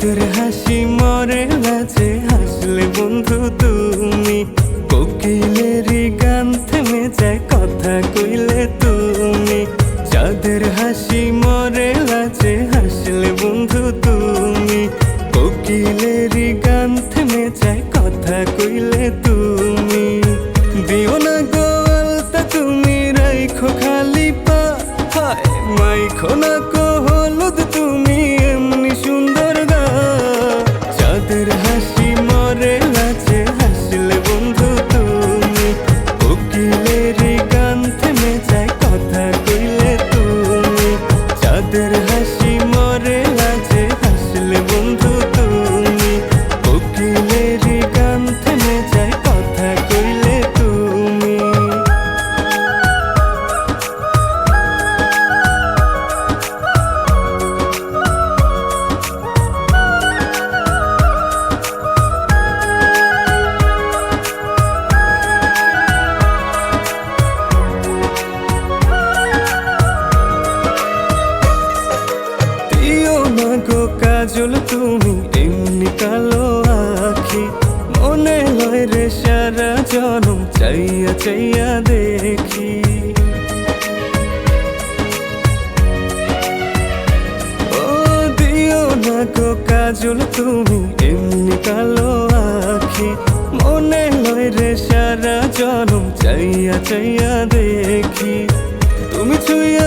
তোর হাসি মরে গেছে। হাসলে বন্ধু তুমি, কোকিলের গান থেমে যায়, কথা কইলে তুমি। চাঁদের হাসি মরে গেছে, হাসলে বন্ধু তুমি, কোকিলের গান থেমে যায়, কথা কইলে তুমি। দিও না গোয়ালটা তুমি রাইখো খালি পা, হায়, মাইখো না জনম চাইয়া চাইয়া দেখি। ও, দিও না গো কাজল, তুমি এমনি কালো আখি। মনে হয় রে সারা জনম, চাইয়া চাইয়া দেখি। তুমি ছুঁয়া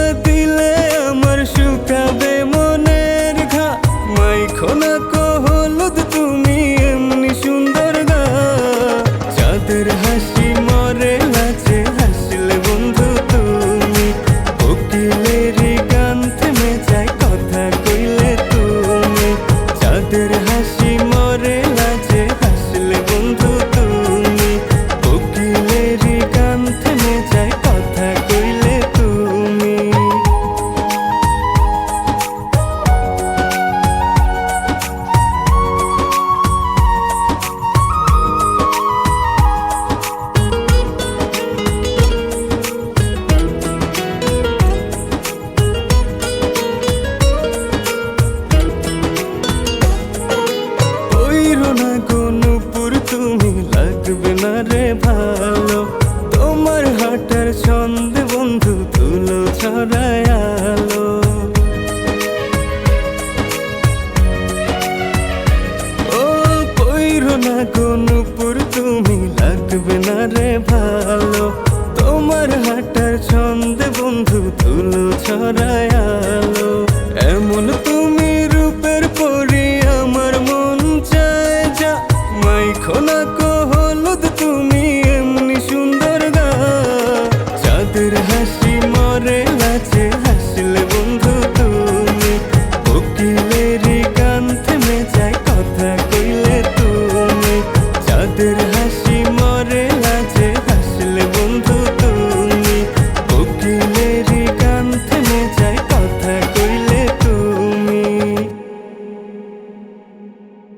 না গনুপুর তুমি লাগবে না রে ভালো। তোমার হাটার ছন্দে বন্ধু তুলো ছড়ায় আলো। তুমি লাগবে না রে ভালো। তোমার হাটার ছন্দে বন্ধু তুলো ছড়ায় মরে বাঁচে হাসিল